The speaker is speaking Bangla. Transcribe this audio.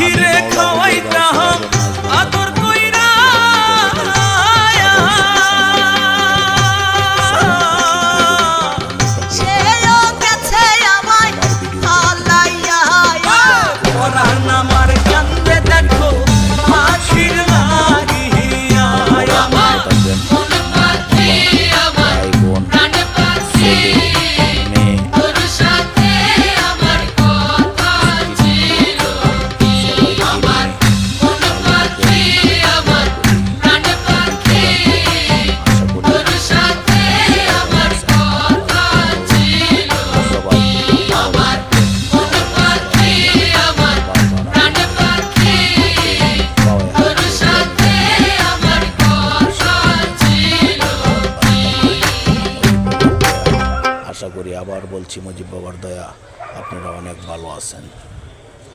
tirei com আশা করি আবার বলছি মুজিব বাবার দয়া আপনারা অনেক ভালো আছেন।